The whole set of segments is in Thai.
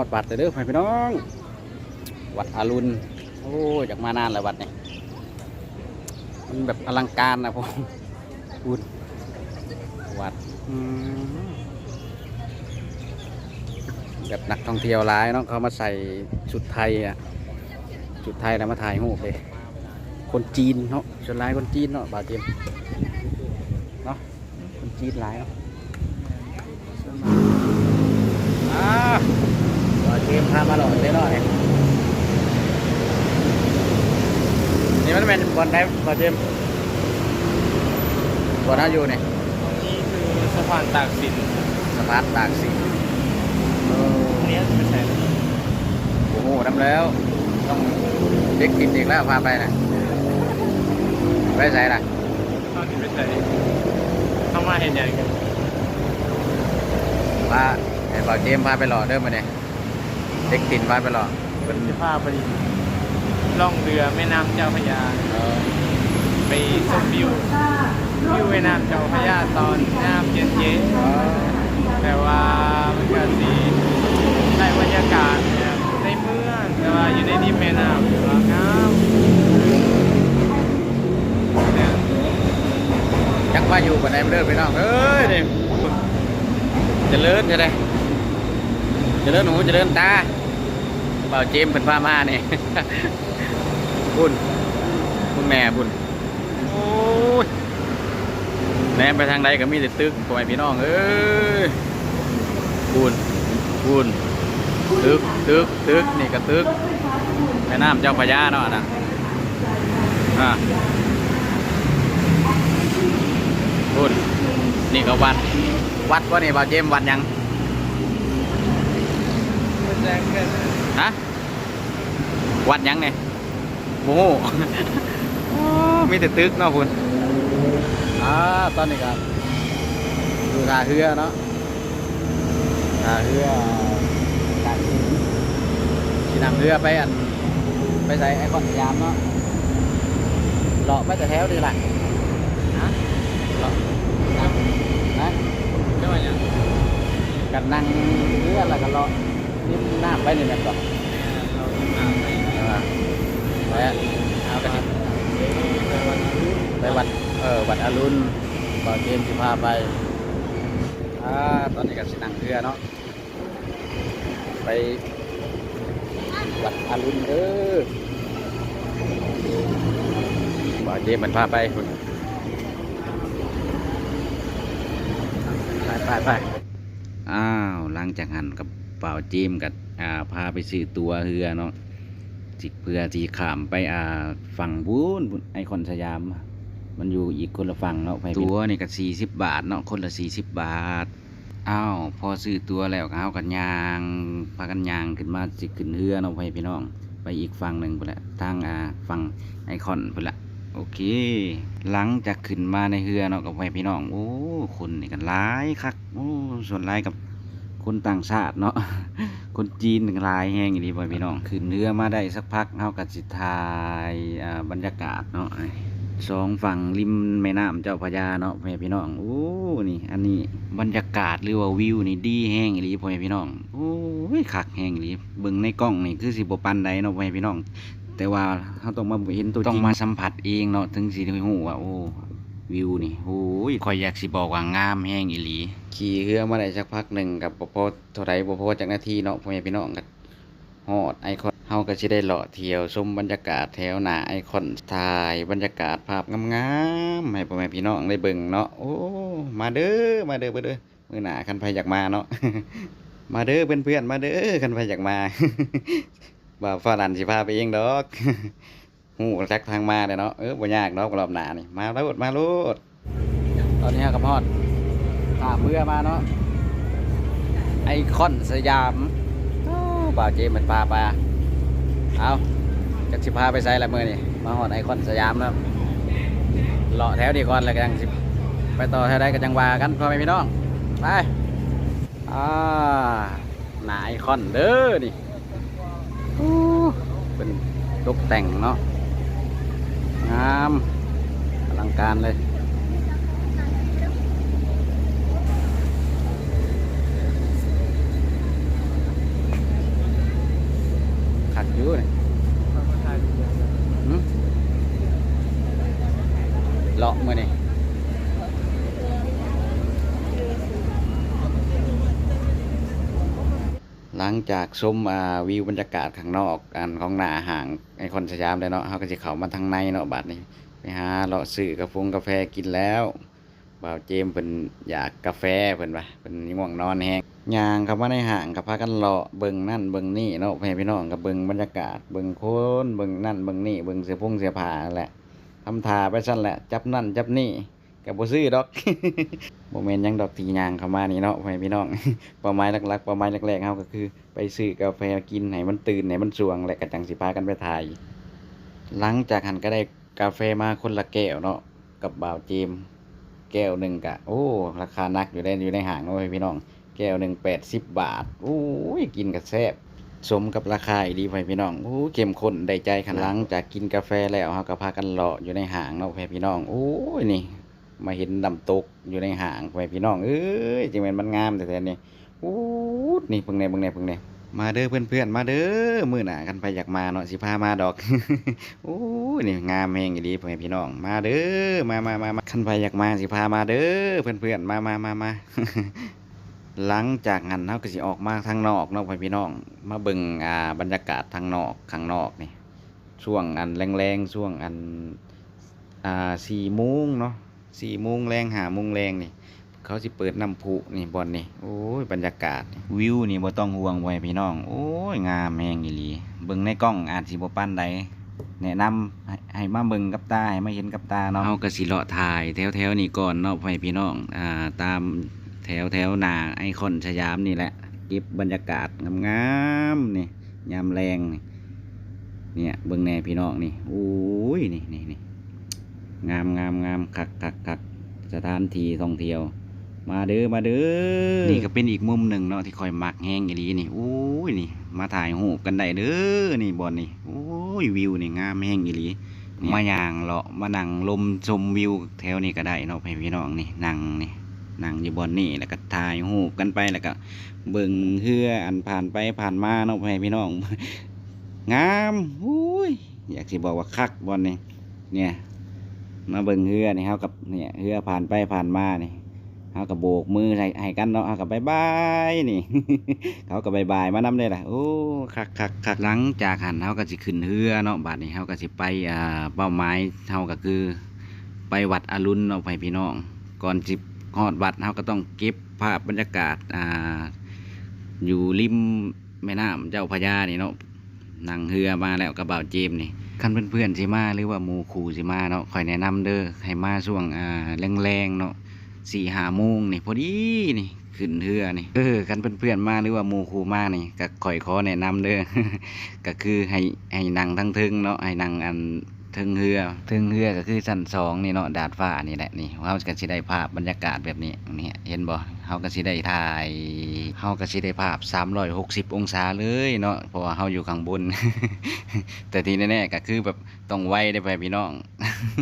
อดวัดเลยเด้อพี่น้อง วัดอรุณโอ้ยอยากมานานแล้ววัดนี่มันแบบอลังการนะผมพูดวัดแบบนักท่องเที่ยวหลายเนาะเขามาใส่ชุดไทยอะชุดไทยแล้วมาถ่ายรูปเลยคนจีนเนาะส่วนหลายคนจีนเนาะบาเจมเนาะคนจีนหลายเนาะอ่าบา เจมพามาหล่อได้หน่อยนี่มันเป็นบอลได้บาเจมบอลน่าอยู่เนี่ยนี่คือสะพานตากสินสะพานตากสินเอออันนี้ไม่ใช่โอ้โหทำแล้ว ต้องเด็กกินอีกแล้วพาไปนะไปใส่ละตอนนี้ไม่ใช่เข้ามาเห็นอย่างกันพาไอ้บ่าวเจมพาไปหล่อเด้อมาเนี่ย เด็กตินพาไปหล่อเป็นจะพาไปล่องเรือแม่น้ำเจ้าพระยาเออไปชมวิววิวแม่น้ำเจ้าพระยาตอนน้ำเย็นเย็นๆแต่ว่ามันก็สีได้บรรยากาศแบบในเมืองแต่ว่าอยู่ในริมแม่น้ำถือว่างามเนี่ยจักมาอยู่กันไหนมาเด้อพี่น้องเอ้ยนี่เจะเลิศจะได้เจะเลิศหูเจะเลิศตา เบาเจมเป็นพามานี่บุญคุณแม่บุญโอ้ยแหนมไปทางใดก็มีแต่ตึกพ่อแม่พี่น้องเอ้ยบุญบุญตึกตึกตึกนี่ก็ตึกแม่น้ำเจ้าพระยาเนาะนะอ่าบุญนี่ก็วัด วัดว่านี่บ่าเจมวัดยังมันแจ้งกัน ฮะวัดหยังเนี่ยโอ้โหมีแต่ตึกเนาะคุณอ่าตอนนี้ครับดูท่าเรือเนาะท่าเรือการสินสินำเรือไปอันไปใส่ไอคอนสยามเนาะเลาะไปแต่แถวนี่แหละฮะเลาะนะใช่ไหมเนี่ยกันนั่งเรือแล้วก็เลาะ ริมน้ำไปนี่แหละก่อนไปไปอะเอากระดิ่งไปวัดเออวัดอรุณก่อนเกมสิพาไปอ่าตอนนี้ก็สินั่งเรือเนาะไปวัดอรุณเด้อบ่าวเจมมันพาไปคุณไปไปไปอ้าวหลังจากหันกับ บ่าวเจมกับอ่าพาไปซื้อตัวเรือเนาะจิเพื่อที่ขามไปอ่าฝั่งบุญบุญไอคอนสยาม มันอยู่อีกคนละฝั่งเนาะไปตัวนี่ก็สี่สิบบาทเนาะคนละสี่สิบบาทอ้าวพอซื้อตัวแล้วก็เอากันยางพากันยางขึ้นมาสิขึ้นเรือเนาะไปพี่น้อง ไปอีกฝั่งหนึ่งไปละทางอ่าฝั่งไอคอนไปละโอเค หลังจากขึ้นมาในเรือเนาะกับไปพี่น้อง โอ้คนนี่กันหลายคัก โอ้ส่วนหลายกับ คนต่างชาติเนาะ คนจีนหลายแห้งอย่างนี้บ่พี่น้องขึ้นเรือมาได้สักพักเฮาก็สิถ่ายอ่าบรรยากาศเนาะสองฝั่งริมแม่น้ำเจ้าพระยาเนาะพ่อแม่พี่น้องโอ้นี่ อันนี้บรรยากาศหรือว่าวิวนี่ดีแห้งอีหลีพ่อแม่พี่น้องโอ้ยคักแห้งอีหลีเบิ่งในกล้องนี่คือสิบ่ปานใดเนาะพ่อแม่พี่น้อง แต่ว่าเฮาต้องมาเห็นตัวจริงต้องมาสัมผัสเองเนาะถึงสิได้ฮู้ว่าโอ้ วิวนี่โอ้ยข่อยอยากสิบอกว่างามแห้งอีหลี ขี่เรือมาได้สักพักหนึ่งกับบ่พอเท่าไรบ่พอจากนาทีเนาะพ่อแม่พี่น้องกันฮอดไอคอนเฮาก็สิได้เลาะเที่ยวชมบรรยากาศแถวหน้าไอคอนถ่ายบรรยากาศภาพงามๆให้พ่อแม่พี่น้องได้เบิ่งเนาะโอ้มาเด้อมาเด้อเด้อมื้อหน้าคันไผอยากมาเนาะมาเด้อเพื่อนๆมาเด้อคันไผอยากมาบ่าวฝรั่งสิพาไปเองดอก ฮู้จักทางมาเด้อเนาะเออบ่ยากดอกรอบหนานี่มาโลดมาโลดตอนนี้กับฮอดตามเมื่อมาเนาะไอคอนสยามอ้าวบ่าวเจมันพาไปอะเอาจักสิพาไปใส่ละเมื่อนี่มาหอดไอคอนสยามแล้วเลาะแถวดีก่อนแล้วก็ยังสิไปต่อแถวใดก็จังว่ากันพ่อแม่พี่น้องไปอ่าหนาไอคอนเด้อนี่อู้เป็นตกแต่งเนาะ งามอลังการเลยขัดยู่เย จากชมอ่าวิวบรรยากาศข้างนอกอันของหน้าห่างไอคอนสยามเลยเนาะเฮาก็สิเข้ามาทางในเนาะบัดนี้ไปหาเลาะซื้อกาแฟกาแฟกินแล้วบ่าวเจมเพิ่นอยากกาแฟเพิ่นว่าเพิ่นง่วงนอนแฮงย่างเข้ามาในห้างก็พากันเลาะเบิ่งนั่นเบิ่งนี่เนาะพี่น้องก็เบิ่งบรรยากาศเบิ่งคนเบิ่งนั่นเบิ่งนี่เบิ่งเสื้อผงเสื้อผ้าแหละทำทาไปซั่นแหละจับนั่นจับนี่ ก็บ่ซื้อดอกบ่แม่นหยังดอกที่ย่างเข้ามานี่เนาะพ่อแม่พี่น้องเป้าหมายหลักๆเป้าหมายแรกๆเฮาก็คือ ไปซื้อกาแฟกินให้มันตื่นให้มันสวงและก็จังสิพากันไปถ่าย หลังจากหันก็ได้กาแฟมาคนละแก้วเนาะกับบ่าวเจมแก้วหนึ่งกะโอ้ราคานักอยู่ได้อยู่ในห้างเนาะพี่น้อง แก้วหนึ่งแปดสิบบาทโอ้ยกินกับแซ่บสมกับราคาดีไปพี่น้องโอ้เข้มข้นได้ใจขนาดหลังจากกินกาแฟแล้วเฮาก็พากันเลาะอยู่ในห้างเนาะพี่น้องโอ้ยนี่ มาเห็นน้ำตกอยู่ในห้างไปพี่น้องเอ้ยจังแม่นมันงามแต่แต่นี่โอ้ยนี่เพิ่งแน่เพิ่งแน่เพิ่งแน่มาเด้อเพื่อนๆมาเด้อมือหนากันไปอยากมาเนาะสิพามาดอกโอ้นี่งามแฮงอีดีพ่อแม่พี่น้อง มาเด้อมามามามาคันไปอยากมาสิพามาเด้อเพื่อนๆมามามามาหลังจากนั้นเฮาก็สิออกมาทางนอกเนาะพ่อพี่น้อง มาเบิ่งอ่าบรรยากาศทางนอกข้างนอกนี่ช่วงอันแรงๆช่วงอันอ่า4โมงเนาะ 4โมงแรง5โมงแรงนี่ เขาสิเปิดน้ำพุนี่บอนนี่โอ้ยบรรยากาศวิวนี่บ่ต้องห่วงไว้พี่น้อง โอ้ยงามแฮงอีหลีเบิ่งในกล้องอาจสิบ่ปานใดแนะนำให้ให้มาเบิ่งกับตาให้มาเห็นกับตาเนาะเฮาก็สิเลาะถ่ายแถวๆนี้ก่อนเนาะพ่อแม่พี่น้องอ่าตามแถวแถวๆหนาไอคอนสยามนี่แหละเก็บบรรยากาศงามๆนี่ยามแรงนี่เนี่ยเบิ่งแน่พี่น้องนี่โอ้ยนี่นี่ งามงามงามคักคักคักสถานที่ท่องเที่ยว มาเด้อมาเด้อนี่ก็เป็นอีกมุมหนึ่งเนาะที่คอยมักแห้งอีหลีนี่โอ้ยนี่ มาถ่ายรูปกันได้เด้อนี่บอนนี่โอ้ยวิวนี่งามแห้งอีหลีนี่มาย่างเลาะมานั่งลมชมวิวแถวนี้ก็ได้เนาะพี่พี่น้องนี่นั่งนี่นั่งอยู่บอนนี่แล้วก็ถ่ายรูปกันไปแล้วก็เบิ่งเรืออันผ่านไปผ่านมาเนาะพี่พี่น้องงามโอ้ยอยากสิบอกว่าคักบอนนี่เนี่ย มาเบิ่งเรือนี่เฮากับเนี่ยเรือผ่านไปผ่านมานี่เขาก็โบกมือให้ให้กันเนาะเขาก็บายบายนี่ เขาก็บายบายมานำเลยล่ะโอ้คักคักคักหลังจากหันเขาก็สิขึ้นเรือเนาะบัดนี้เขาก็สิไปอ่าเป้าหมายเขาก็คือไปวัดอรุณเนาะไปพี่น้อง ก่อนสิฮอดวัดเขาก็ต้องเก็บภาพบรรยากาศอ่าอยู่ริมแม่น้ำเจ้าพระยานี่เนาะนั่งเรือมาแล้วกับบ่าเจมนี่ คันเพื่อนๆสิมาหรือว่าหมูคู่สิมาเนาะคอยแนะนำเด้อให้มาช่วงอ่าแรงๆเนาะสี่หาโมงนี่พอดีนี่ขึ้นเรือนี่เออคันเพื่อนๆมาหรือว่าหมูคูมานี่ก็คอยขอแนะนำเด้อก็คือให้ให้นั่งทั้งทึงเนาะให้นั่งอัน ทึงเรือทึงเรือก็คือชั้นสองนี่เนาะดาดฟ้านี่แหละนี่เราก็สิได้ภาพบรรยากาศแบบนี้นี่เห็นบ่เฮาก็สิได้ถ่ายเฮาก็สิได้ภาพ 360 องศาเลยเนาะเพราะว่าเฮาอยู่ข้างบน แต่ที่แน่ๆก็คือแบบต้องไวได้ไปพี่น้อง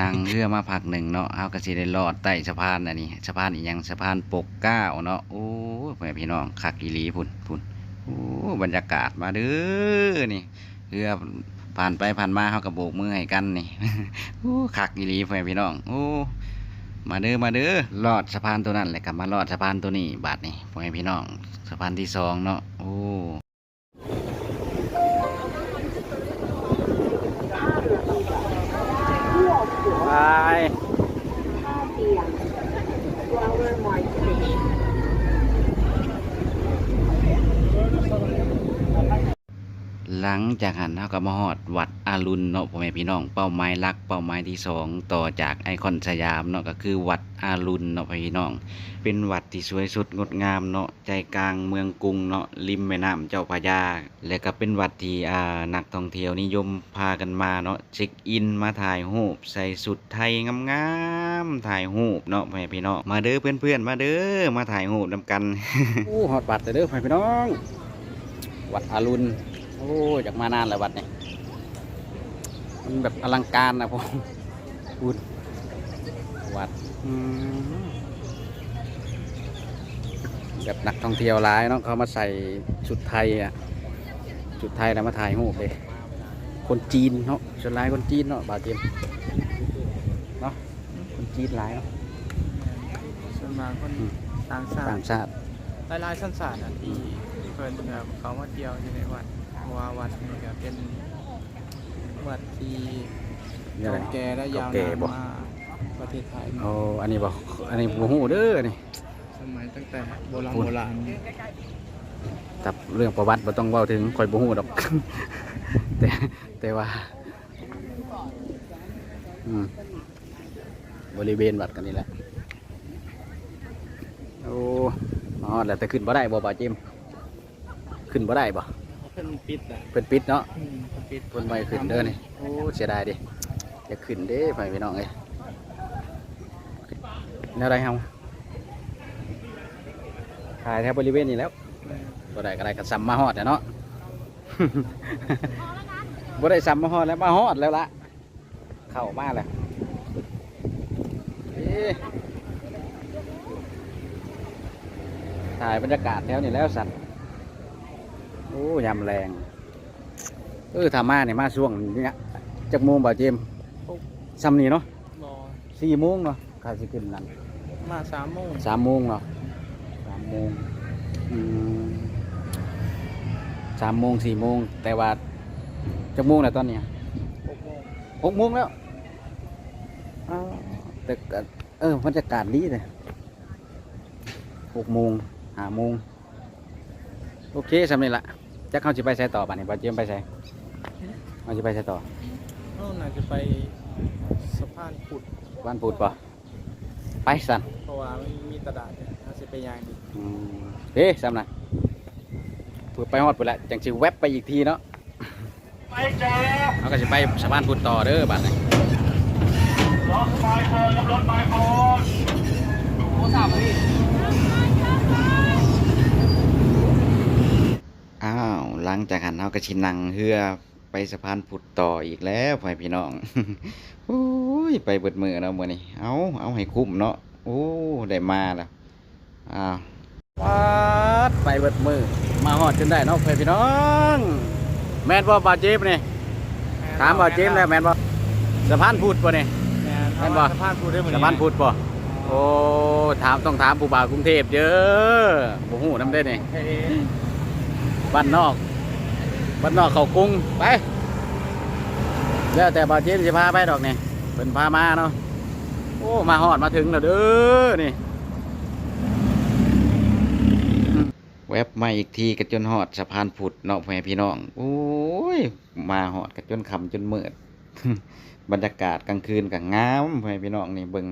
นั่งเรือมาพักหนึ่งเนาะเฮาก็สิได้ลอดใต้สะพานอันนี้สะพานอีหยังสะพานปกเก้าเนาะโอ้ยพ่อแม่พี่น้องคักอีหลีพุ่นพุ่นโอ้บรรยากาศมาเด้อนี่เรือ ผ่านไปผ่านมาเขากระโบกมือให้กันนี่โอ้ขักอีรีแฟพี่น้องโอ้มาเด้อมาเด้อลอดสะพานตัวนั้นเลยกับมาลอดสะพานตัวนี้บาดนี่พ่อแม่พี่น้องสะพานที่สองเนาะโอ้ไป หลังจากหันเขาก็มาฮอดวัดอารุณเนาะพ่อแม่พี่น้องเป้าหมายหลักเป้าหมายที่สองต่อจากไอคอนสยามเนาะก็คือวัดอารุณเนาะพ่อพี่น้อง เป็นวัดที่สวยสุดงดงามเนาะใจกลางเมืองกรุงเนาะริมแม่น้ำเจ้าพระยา และก็เป็นวัดที่อ่านักท่องเที่ยวนิยมพากันมาเนาะเช็คอินมาถ่ายรูปใส่สุดไทยงามๆถ่ายรูปเนาะพ่อแม่พี่น้องมาเด้อเพื่อนๆมาเด้อมาถ่ายรูปนำกันโอ้ฮอดวัดเด้อพ่อแม่พี่น้อง วัดอารุณ อ้ยอยากมานานแล้ววัดนี่มันแบบอลังการนะผมพูดวัดอืมแบบนักท่องเที่ยวหลายเนาะเขามาใส่ชุดไทยอะชุดไทยแล้วมาถ่ายรูปเลยคนจีนเนาะส่วนหลายคนจีนเนาะบ่าวเจมส์เนาะคนจีนหลายเนาะส่วนมากคนอืมต่างชาต่าติงชาติหลายๆสัญชาติอะที่เพิ่นแบบเขามาเที่ยวอยู่ในวัดเพราะ ว่าวัดนี่ก็เป็นวัดที่นี่อะไร เก่าแก่และยาวเก่าแก่นานบ่มาประเทศไทยมาโอ้อันนี้บ่อันนี้บ่ฮู้เด้อนี่ สมัยตั้งแต่โบราณพูดโบราณแต่เรื่องประวัติบ่ต้องเว้าถึงข่อยบ่ฮู้ดอก แต่แต่ว่าอืมบริเวณวัดกันนี่แหละ โอ้อ๋อแล้วแต่ขึ้นบ่ได้บ่บ่าวเจมส์ขึ้นบ่ได้บ่ เพิ่นปิดอะเพิ่นปิดเนาะอืมเพิ่นปิดเพิ่นบ่ให้ขึ้นเด้อนี่โอ้เสียดายดิจะขึ้นเด้ไปพี่น้องเอ้ยแนวใดเฮาขายแถวบริเวณนี้แหล้วบ่ได้ก็ได้ก็ซ้ำมาฮอดอะเนาะ บ่ได้ซ้ำมาฮอดแล้วมาฮอดแล้วล่ะเข้ามาแล้วเอ๊ะถ่ายบรรยากาศแถวนี้แล้วสัตว์ โอ้ยำแรงเออถ้ามาเนี่ยมาช่วงนี้จักโมงบ่าเจมส์ซ้ำนี่เนาะรอสี่โมงเนาะข้าสิขึ้นนั่นมาสามโมงสามโมงเนาะสามโมงอืมสามโมงสี่โมงแต่ว่าจักโมงแล้วตอนเนี้ยหกโมงหกโมงแล้วอ้าวแต่ก็เออบรรยากาศดีเลยหกโมงห้าโมงโอเคสำเร็จละ จักเขาจะไปใส่ต่อป่ะนี่บ่าเจียมไปใส่เขาจะไปใส่ต่อเอ้าน่าจะไปสะพานพุทธบ้านปูดป่ะไปสันเพราะว่ามันมีตลาดเนี่ยน่าจะไปย่างดีอืมเฮ้สำนะพูดไปฮอดไปละจังสิแวบไปอีกทีเนาะไปจ้าเขาก็จะไปสะพานพุทธต่อเด้อบ้านนี้รถไฟโฟนกับรถไฟโฟนโอ้สามพี่อ้าว หลังจากหันเขาก็ชินังเฮือไปสะพานพุทธต่ออีกแล้วพ่อพี่น้องโอ้ยไปเบิดมือแล้วมื้อนี้เอาเอาให้คุ้มเนาะโอ้ได้มาแล้วอ้าววัดไปเบิดมือมาฮอดจนได้เนาะพ่อพี่น้อง แม่นบ่บ่าวเจมนี่ถามบ่าวเจมแล้วแม่นบ่สะพานพุทธบ่นี่แม่แม่นบ่สะพานพุทธได้หมดสะพานพุทธป่ะโอ้ถามต้องถามผู้บ่าวกรุงเทพเด้อบ่ฮู้นำได้นี่เฮ้ยบ้านนอก บ้านอกเขากรุงไป แล้วแต่บาเจี๊ยบสิพาไปดอกนี่เพิ่นพามาเนาะโอ้ มาฮอดมาถึงแล้วเด้อนี่แวบมาอีกทีก็จนฮอดสะพานพุทธเนาะแม่พี่น้อง โอ้ย มาฮอดก็จนคำจนมืดบรรยากาศกลางคืนก็งามแม่พี่น้องนี่เบิง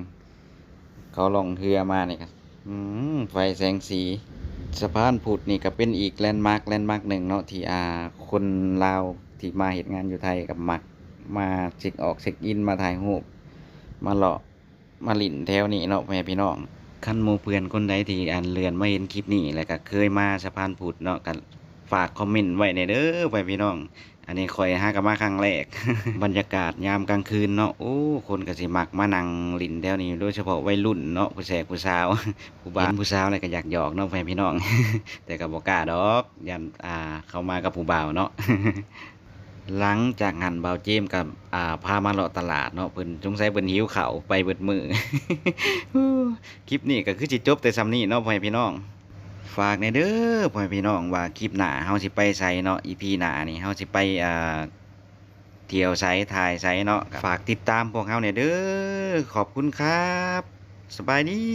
เขาลองเรือมานี่ครับไฟแสงสี สะพานพุทธนี่ก็เป็นอีกแลนด์มาร์คแลนด์มาร์คหนึ่งเนาะที่อ่าคนลาวที่มาเหตุงานอยู่ไทยกับมักมาเช็คออกเช็คอินมาถ่ายรูปมาเลาะมาหลินแถวนี้เนาะแม่พี่น้องคันโมเพื่อนคนใดที่อ่านเรือนมาเห็นคลิปนี้แล้วก็เคยมาสะพานพุทธเนาะกันฝากคอมเมนต์ไว้ในเด้อพ่อแม่พี่น้อง อันนี้คอยหากันมาครั้งแรก บรรยากาศยามกลางคืนเนาะโอ้คนก็สิมักมานั่งลินแถวนี้โดยเฉพาะวัยรุ่นเนาะผู้แสกผู้สาวผู้บ่าวผู้สาวอะไรก็อยากหยอกเนาะแฟนพี่น้อง แต่ก็บ่กล้าดอกยันอ่าเข้ามากับผู้บ่าวเนาะหลังจากหันเบาเจมกับอ่าพามาเลาะตลาดเนาะเพิ่นสงสัยเพิ่นหิวเขาไปเบิดมือคลิปนี้ก็คือสิจบแต่ซ้ำนี้เนาะพ่อแม่พี่น้อง ฝากในเด้อพ่อพี่น้องว่าคลิปหน้าเฮาสิไปไสเนาะอีพีหน้านี่เฮาสิไปอ่าเที่ยวไสถ่ายไสเนาะฝากติดตามพวกเฮาในเด้อขอบคุณครับ สบายดี